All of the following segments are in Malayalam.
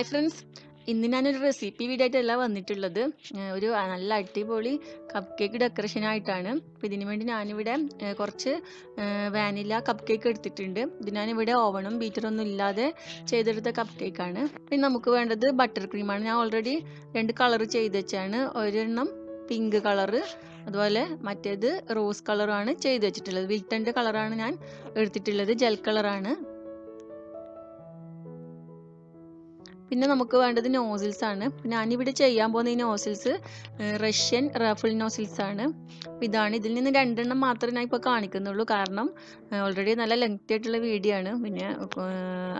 ഹായ് ഫ്രണ്ട്സ് ഇന്ന് ഞാനൊരു റെസിപ്പി വീഡിയോ ആയിട്ടല്ല വന്നിട്ടുള്ളത്. ഒരു നല്ല അടിപൊളി കപ്പ് കേക്ക് ഡെക്കറേഷൻ ആയിട്ടാണ്. അപ്പോൾ ഇതിനു വേണ്ടി ഞാനിവിടെ കുറച്ച് വാനില കപ്പ് കേക്ക് എടുത്തിട്ടുണ്ട്. ഇത് ഞാനിവിടെ ഓവണും ബീറ്ററൊന്നും ഇല്ലാതെ ചെയ്തെടുത്ത കപ്പ് കേക്കാണ് പിന്നെ നമുക്ക് വേണ്ടത് ബട്ടർ ക്രീമാണ് ഞാൻ ഓൾറെഡി രണ്ട് കളർ ചെയ്ത് വെച്ചാണ്. ഒരെണ്ണം പിങ്ക് കളറ് അതുപോലെ മറ്റേത് റോസ് കളറാണ് ചെയ്ത് വെച്ചിട്ടുള്ളത്. വിൽട്ടന്റെ കളറാണ് ഞാൻ എടുത്തിട്ടുള്ളത്. ജെൽ കളറാണ് പിന്നെ നമുക്ക് വേണ്ടത് നോസിൽസ് ആണ്. ഞാനിവിടെ ചെയ്യാൻ പോകുന്ന ഈ നോസിൽസ് റഷ്യൻ റഫിൾ നോസിൽസ് ആണ്. ഇതാണ്. ഇതിൽ നിന്ന് രണ്ടെണ്ണം മാത്രമേ ഞാൻ ഇപ്പോൾ കാണിക്കുന്നുള്ളൂ. കാരണം ഓൾറെഡി നല്ല ലെങ്തി ആയിട്ടുള്ള വീഡിയോ ആണ്. പിന്നെ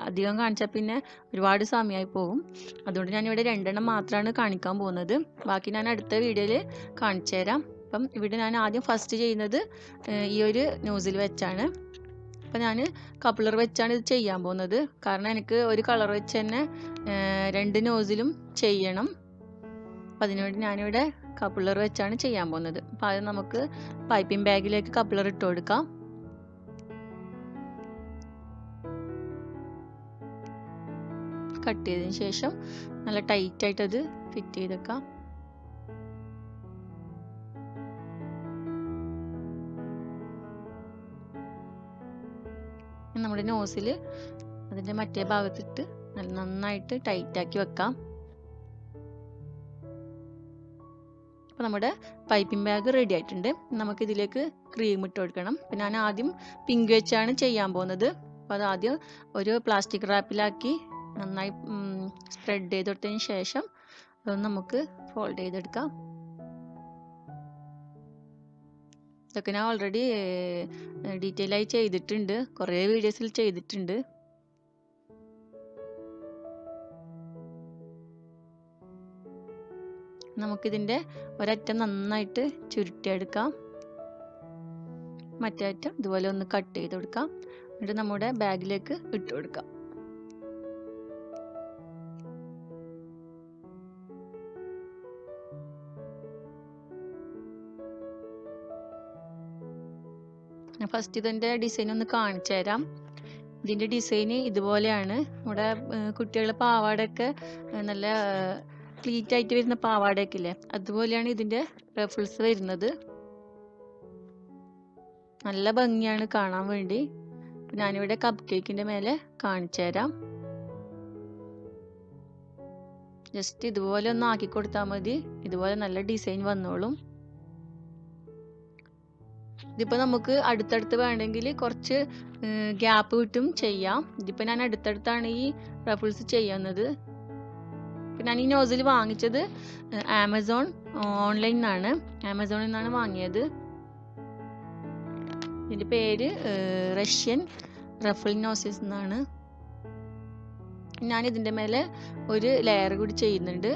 അധികം കാണിച്ചാൽ പിന്നെ ഒരുപാട് സമയമായി പോകും. അതുകൊണ്ട് ഞാനിവിടെ രണ്ടെണ്ണം മാത്രമാണ് കാണിക്കാൻ പോകുന്നത്. ബാക്കി ഞാൻ അടുത്ത വീഡിയോയിൽ കാണിച്ചു തരാം. അപ്പം ഇവിടെ ഞാൻ ആദ്യം ഫസ്റ്റ് ചെയ്യുന്നത് ഈ ഒരു ന്യൂസിൽ വെച്ചാണ്. അപ്പം ഞാൻ കപ്പിളർ വെച്ചാണ് ഇത് ചെയ്യാൻ പോകുന്നത്. കാരണം എനിക്ക് ഒരു കളർ വെച്ച് തന്നെ രണ്ട് നോസിലും ചെയ്യണം. അപ്പം അതിനുവേണ്ടി ഞാനിവിടെ കപ്പിളർ വെച്ചാണ് ചെയ്യാൻ പോകുന്നത്. അപ്പം അത് നമുക്ക് പൈപ്പിംഗ് ബാഗിലേക്ക് കപ്പിളർ ഇട്ട് കൊടുക്കാം. കട്ട് ചെയ്തതിന് ശേഷം നല്ല ടൈറ്റായിട്ട് അത് ഫിറ്റ് ചെയ്തേക്കാം. നമ്മുടെ നോസിൽ അതിന്റെ മറ്റേ ഭാഗത്തിട്ട് നന്നായിട്ട് ടൈറ്റാക്കി വെക്കാം. അപ്പോൾ നമ്മുടെ പൈപ്പിംഗ് ബാഗ് റെഡി ആയിട്ടുണ്ട്. നമുക്കിതിലേക്ക് ക്രീം ഇട്ട് കൊടുക്കണം. അപ്പം ഞാൻ ആദ്യം പിങ്ക് വെച്ചാണ് ചെയ്യാൻ പോകുന്നത്. അപ്പോൾ അത് ആദ്യം ഒരു പ്ലാസ്റ്റിക് റാപ്പിലാക്കി നന്നായി സ്പ്രെഡ് ചെയ്ത് കൊടുത്തതിന് ശേഷം അതൊന്ന് നമുക്ക് ഫോൾഡ് ചെയ്തെടുക്കാം. ഇതൊക്കെ ഞാൻ ഓൾറെഡി ഡീറ്റെയിൽ ആയി ചെയ്തിട്ടുണ്ട്. കുറേ വീഡിയോസിൽ ചെയ്തിട്ടുണ്ട്. നമുക്കിതിന്റെ ഒരറ്റം നന്നായിട്ട് ചുരുട്ടിയെടുക്കാം. മറ്റേ അറ്റം ഇതുപോലെ ഒന്ന് കട്ട് ചെയ്ത് കൊടുക്കാം. എന്നിട്ട് നമ്മുടെ ബാഗിലേക്ക് ഇട്ട് കൊടുക്കാം. ഫസ്റ്റ് ഇതിന്റെ ഡിസൈൻ ഒന്ന് കാണിച്ചു തരാം. ഇതിന്റെ ഡിസൈൻ ഇതുപോലെയാണ്. നമ്മുടെ കുട്ടികളുടെ പാവാടയൊക്കെ നല്ല പ്ലീറ്റ് ആയിട്ട് വരുന്ന പാവാടയൊക്കെ ഇല്ലേ അതുപോലെയാണ് ഇതിന്റെ റഫിൾസ് വരുന്നത്. നല്ല ഭംഗിയാണ് കാണാൻ വേണ്ടി. ഞാനിവിടെ കപ്പ് കേക്കിന്റെ മേലെ കാണിച്ചു തരാം. ജസ്റ്റ് ഇതുപോലെ ഒന്ന് ആക്കി കൊടുത്താൽ മതി. ഇതുപോലെ നല്ല ഡിസൈൻ വന്നോളും. ഇതിപ്പോൾ നമുക്ക് അടുത്തടുത്ത് വേണമെങ്കിൽ കുറച്ച് ഗ്യാപ്പ് വിട്ടും ചെയ്യാം. ഇതിപ്പോൾ ഞാൻ അടുത്തടുത്താണ് ഈ റഫിൾസ് ചെയ്യുന്നത്. ഞാൻ ഈ നോസിൽ വാങ്ങിച്ചത് ആമസോൺ ഓൺലൈനിൽ നിന്നാണ് ആമസോണിൽ നിന്നാണ് വാങ്ങിയത്. ഇതിന്റെ പേര് റഷ്യൻ റഫിൾ നോസിസ് എന്നാണ്. ഞാൻ ഇതിന്റെ മേലെ ഒരു ലെയർ കൂടി ചെയ്യുന്നുണ്ട്.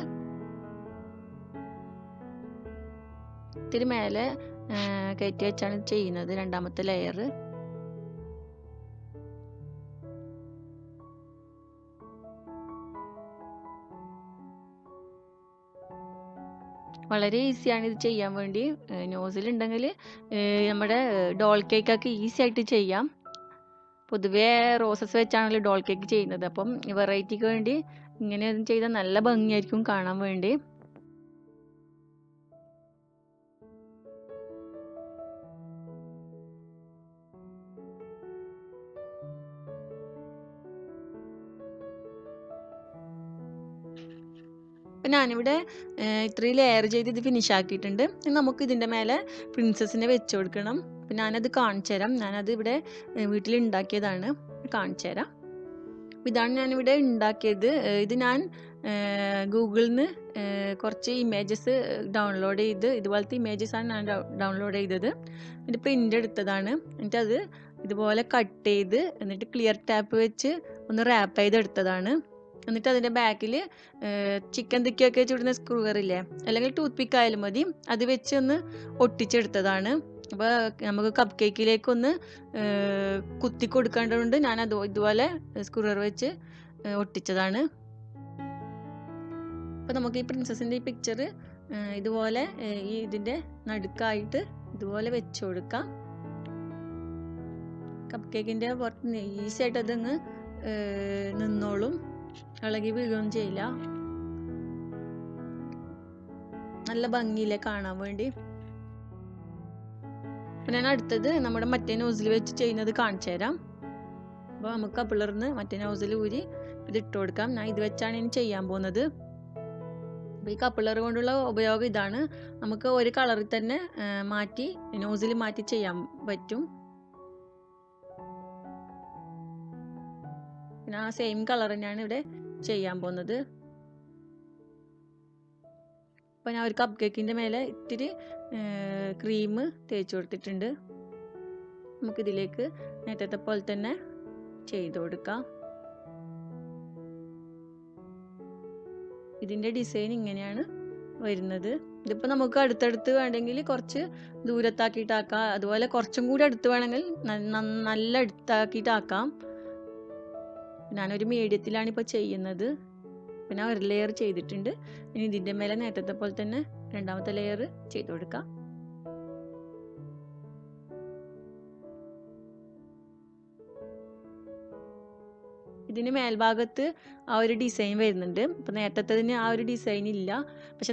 ഇത്തിരി മേലെ കയറ്റി വെച്ചാണ് ചെയ്യുന്നത് രണ്ടാമത്തെ ലെയർ വളരെ ഈസിയാണ് ഇത് ചെയ്യാൻ വേണ്ടി. ന്യൂസിൽ ഉണ്ടെങ്കിൽ നമ്മുടെ ഡോൾ കേക്കൊക്കെ ഈസി ആയിട്ട് ചെയ്യാം. പൊതുവേ റോസസ് വെച്ചാണല്ലോ ഡോൾ കേക്ക് ചെയ്യുന്നത്. അപ്പം വെറൈറ്റിക്ക് വേണ്ടി ഇങ്ങനെ ചെയ്താൽ നല്ല ഭംഗിയായിരിക്കും കാണാൻ വേണ്ടി. ഞാനിവിടെ ഇത്രയും ലെയർ ചെയ്ത് ഇത് ഫിനിഷ് ആക്കിയിട്ടുണ്ട്. നമുക്ക് ഇതിന്റെ മേലെ പ്രിൻസസിനെ വെച്ച് കൊടുക്കണം. അപ്പം ഞാനത് കാണിച്ചു തരാം. ഞാനത് ഇവിടെ വീട്ടിൽ ഉണ്ടാക്കിയതാണ്. കാണിച്ചു തരാം. ഇതാണ് ഞാനിവിടെ ഉണ്ടാക്കിയത്. ഇത് ഞാൻ ഗൂഗിളിൽ നിന്ന് കുറച്ച് ഇമേജസ് ഡൗൺലോഡ് ചെയ്ത് ഇതുപോലത്തെ ഇമേജസാണ് ഞാൻ ഡൗൺലോഡ് ചെയ്തത്. എന്നിട്ട് പ്രിന്റ് എടുത്തതാണ്. എന്നിട്ട് അത് ഇതുപോലെ കട്ട് ചെയ്ത് എന്നിട്ട് ക്ലിയർ ടാപ്പ് വെച്ച് ഒന്ന് റാപ്പ് ചെയ്തെടുത്തതാണ്. എന്നിട്ട് അതിന്റെ ബാക്കിൽ ചിക്കൻ തിക്കൊക്കെ ചുടുന്ന സ്ക്രൂവർ ഇല്ലേ? അല്ലെങ്കിൽ ടൂത്ത് പിക്ക് ആയാലും മതി. അത് വെച്ച് ഒന്ന് ഒട്ടിച്ചെടുത്തതാണ്. അപ്പോൾ നമുക്ക് കപ്പ് കേക്കിലേക്കൊന്ന് കുത്തി കൊടുക്കേണ്ടതുകൊണ്ട് ഞാൻ അത് ഇതുപോലെ സ്ക്രൂവർ വെച്ച് ഒട്ടിച്ചതാണ്. അപ്പോൾ നമുക്ക് ഈ പ്രിൻസസിന്റെ ഈ പിക്ചർ ഇതുപോലെ ഈ ഇതിന്റെ നടുക്കായിട്ട് ഇതുപോലെ വെച്ച് കൊടുക്കാം. കപ്പ് കേക്കിന്റെ പുറത്ത് ഈസി ആയിട്ട് അതങ്ങ് നിന്നോളും. ഇളകി വീഴുകയും ചെയ്യില്ല. നല്ല ഭംഗിയില്ലേ കാണാൻ വേണ്ടി. അപ്പൊ ഞാൻ അടുത്തത് നമ്മുടെ മറ്റേ നോസിൽ വെച്ച് ചെയ്യുന്നത് കാണിച്ചു തരാം. അപ്പോൾ നമുക്ക് പിളർന്ന് മറ്റേ നോസിൽ ഊരി ഇത് ഇട്ട് കൊടുക്കാം. ഞാൻ ഇത് വെച്ചാണ് ഇനി ചെയ്യാൻ പോകുന്നത്. അപ്പോൾ ഈ കപ്പിളർ കൊണ്ടുള്ള ഉപയോഗം ഇതാണ്. നമുക്ക് ഒരു കളറിൽ തന്നെ മാറ്റി നോസിൽ മാറ്റി ചെയ്യാൻ പറ്റും. പിന്നെ ആ സെയിം കളർ തന്നെയാണ് ഇവിടെ ചെയ്യാൻ പോകുന്നത്. അപ്പോൾ ഞാൻ ഒരു കപ്പ് കേക്കിന്റെ മേലെ ഇത്തിരി ക്രീം തേച്ച് കൊടുത്തിട്ടുണ്ട്. നമുക്കിതിലേക്ക് നേരത്തെ പോലെ തന്നെ ചെയ്ത് കൊടുക്കാം. ഇതിന്റെ ഡിസൈൻ ഇങ്ങനെയാണ് വരുന്നത്. ഇതിപ്പോൾ നമുക്ക് അടുത്തടുത്ത് വേണമെങ്കിൽ കുറച്ച് ദൂരത്താക്കിയിട്ടാക്കാം അതുപോലെ കുറച്ചും കൂടി അടുത്ത് വേണമെങ്കിൽ നല്ല അടുത്താക്കിയിട്ടാക്കാം ഞാനൊരു മീഡിയത്തിലാണ് ഇപ്പോൾ ചെയ്യുന്നത്. പിന്നെ ഒരു ലെയർ ചെയ്തിട്ടുണ്ട്. ഇനി ഇതിന്റെ മേലെ നേരത്തെ പോലെ തന്നെ രണ്ടാമത്തെ ലെയർ ചെയ്ത് കൊടുക്കാം. ഇതിന് മേൽഭാഗത്ത് ആ ഒരു ഡിസൈൻ വരുന്നുണ്ട്. ഇപ്പം നേരത്തേതിന് ആ ഒരു ഡിസൈൻ ഇല്ല. പക്ഷെ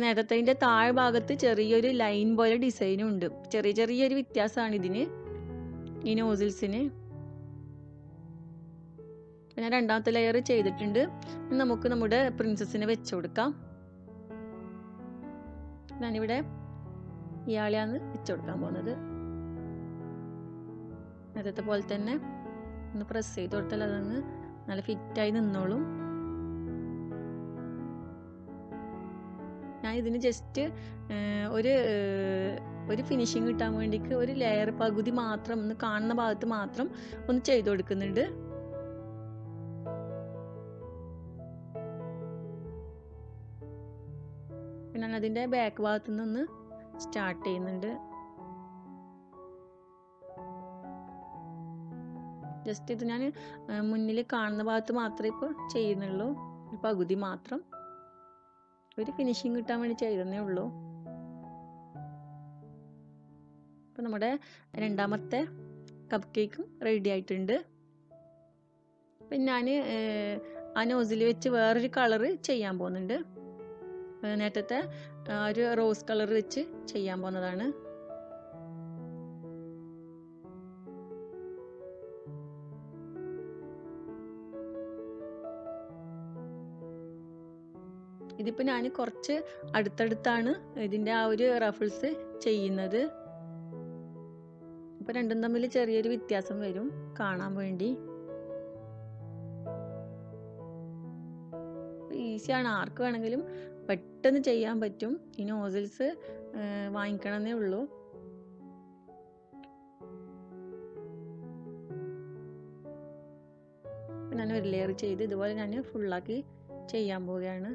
താഴെ ഭാഗത്ത് ചെറിയൊരു ലൈൻ പോലെ ഡിസൈനും ഉണ്ട്. ചെറിയ ചെറിയൊരു വ്യത്യാസമാണ് ഇതിന്. ഈ നോസിൽസിന് ഞാൻ രണ്ടാമത്തെ ലെയർ ചെയ്തിട്ടുണ്ട്. നമുക്ക് നമ്മുടെ പ്രിൻസസിനെ വെച്ച് കൊടുക്കാം. ഞാനിവിടെ ഇയാളെയാണ് വെച്ച് കൊടുക്കാൻ പോകുന്നത്. നേരത്തെ പോലെ തന്നെ ഒന്ന് പ്രസ് ചെയ്ത് കൊടുത്താൽ അതങ്ങ് നല്ല ഫിറ്റായി നിന്നോളും. ഞാൻ ഇതിന് ജസ്റ്റ് ഒരു ഒരു ഫിനിഷിങ് കിട്ടാൻ വേണ്ടിക്ക് ഒരു ലെയർ പകുതി മാത്രം ഒന്ന് കാണുന്ന ഭാഗത്ത് മാത്രം ഒന്ന് ചെയ്ത് കൊടുക്കുന്നുണ്ട്. ഞാൻ അതിന്റെ ബാക്ക് ഭാഗത്തു നിന്ന് സ്റ്റാർട്ട് ചെയ്യുന്നുണ്ട്. ജസ്റ്റ് ഇത് ഞാൻ മുന്നിൽ കാണുന്ന ഭാഗത്ത് മാത്രമേ ഇപ്പോൾ ചെയ്യുന്നുള്ളൂ. ഒരു പകുതി മാത്രം. ഒരു ഫിനിഷിങ് കിട്ടാൻ വേണ്ടി ചെയ്തതേ ഉള്ളൂ. അപ്പോൾ നമ്മുടെ രണ്ടാമത്തെ കപ്പ് കേക്കും റെഡി ആയിട്ടുണ്ട്. പിന്നെ ഞാൻ ആ നോസിൽ വെച്ച് വേറൊരു കളറ് ചെയ്യാൻ പോകുന്നുണ്ട്. ആ ഒരു റോസ് കളർ വെച്ച് ചെയ്യാൻ പോകുന്നതാണ് ഇതിപ്പോൾ ഞാൻ കുറച്ച് അടുത്തടുത്താണ് ഇതിന്റെ ആ ഒരു റഫിൾസ് ചെയ്യുന്നത്. അപ്പോൾ രണ്ടും തമ്മിൽ ചെറിയൊരു വ്യത്യാസം വരും കാണാൻ വേണ്ടി. ഈസിയാണ്. ആർക്ക് വേണമെങ്കിലും പെട്ടെന്ന് ചെയ്യാൻ പറ്റും. ഈ നോസിൽസ് വാങ്ങിക്കണമെന്നേ ഉള്ളൂ. ഞാൻ ഒരു ലെയർ ചെയ്ത് ഇതുപോലെ ഞാൻ ഫുള്ളാക്കി ചെയ്യാൻ പോവുകയാണ്.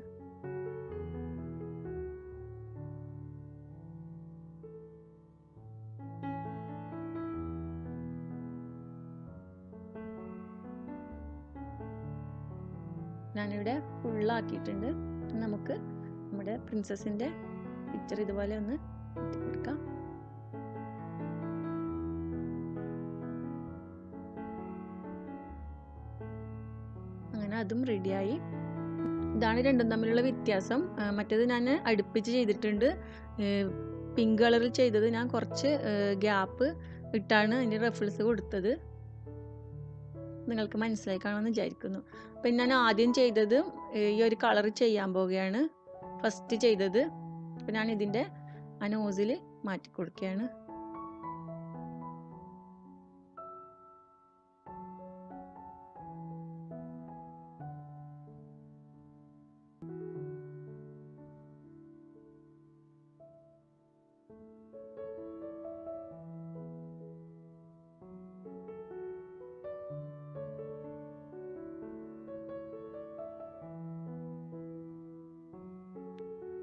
ഞാനിവിടെ ഫുള്ളാക്കിയിട്ടുണ്ട് നമുക്ക് നമ്മുടെ പ്രിൻസസിന്റെ പിക്ചർ ഇതുപോലെ ഒന്ന് കൊടുക്കാം. അങ്ങനെ അതും റെഡിയായി ഇതാണ് രണ്ടും തമ്മിലുള്ള വ്യത്യാസം. മറ്റേത് ഞാൻ അടുപ്പിച്ച് ചെയ്തിട്ടുണ്ട്. പിങ്ക് കളറിൽ ചെയ്തത് ഞാൻ കുറച്ച് ഗ്യാപ്പ് ഇട്ടാണ് അതിന്റെ റഫിൾസ് കൊടുത്തത്. നിങ്ങൾക്ക് മനസ്സിലായി കാണുമെന്ന് വിചാരിക്കുന്നു. അപ്പം ഞാൻ ആദ്യം ചെയ്തത് ഈ ഒരു കളർ ചെയ്യാൻ പോവുകയാണ്. ഫസ്റ്റ് ചെയ്തത്. അപ്പം ഞാൻ ഇതിന്റെ ആ നോസിൽ മാറ്റി കൊടുക്കുകയാണ്.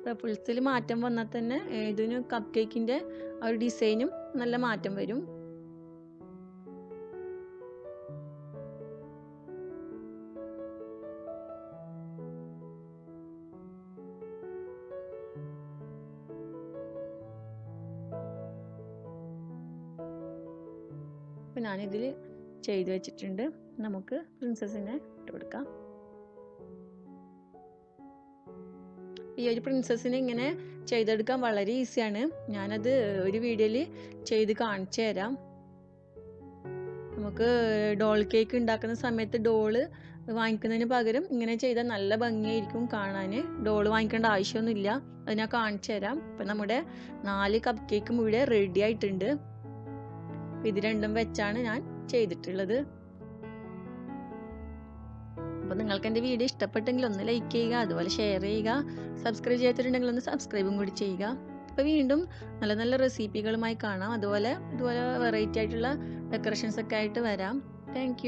റഫിൾസിൽ മാറ്റം വന്നാൽ തന്നെ ഇതിന് കപ്പ് കേക്കിന്റെ ആ ഒരു ഡിസൈനും നല്ല മാറ്റം വരും. ഞാനിതിൽ ചെയ്തു വെച്ചിട്ടുണ്ട്. നമുക്ക് പ്രിൻസസിനെ ഇട്ട് കൊടുക്കാം. ഈ ഒരു പ്രിൻസസ്സിനെ ഇങ്ങനെ ചെയ്തെടുക്കാൻ വളരെ ഈസിയാണ് ഞാനത് ഒരു വീഡിയോയിൽ ചെയ്ത് കാണിച്ചു തരാം. നമുക്ക് ഡോൾ കേക്ക് ഉണ്ടാക്കുന്ന സമയത്ത് ഡോൾ വാങ്ങിക്കുന്നതിന് പകരം ഇങ്ങനെ ചെയ്താൽ നല്ല ഭംഗിയായിരിക്കും കാണാൻ ഡോൾ വാങ്ങിക്കേണ്ട ആവശ്യമൊന്നുമില്ല. അത് ഞാൻ കാണിച്ചു തരാം. അപ്പം നമ്മുടെ നാല് കപ്പ് കേക്കും ഇവിടെ റെഡി ആയിട്ടുണ്ട്. ഇത് രണ്ടും വെച്ചാണ് ഞാൻ ചെയ്തിട്ടുള്ളത്. അപ്പോൾ നിങ്ങൾക്ക് എന്റെ വീഡിയോ ഇഷ്ടപ്പെട്ടെങ്കിൽ ഒന്ന് ലൈക്ക് ചെയ്യുക അതുപോലെ ഷെയർ ചെയ്യുക സബ്സ്ക്രൈബ് ചെയ്യാത്തിട്ടുണ്ടെങ്കിൽ ഒന്ന് സബ്സ്ക്രൈബും കൂടി ചെയ്യുക. അപ്പോൾ വീണ്ടും നല്ല നല്ല റെസിപ്പികളുമായി കാണാം. അതുപോലെ ഇതുപോലെ വെറൈറ്റി ആയിട്ടുള്ള ഡെക്കറേഷൻസ് ഒക്കെ ആയിട്ട് വരാം. താങ്ക്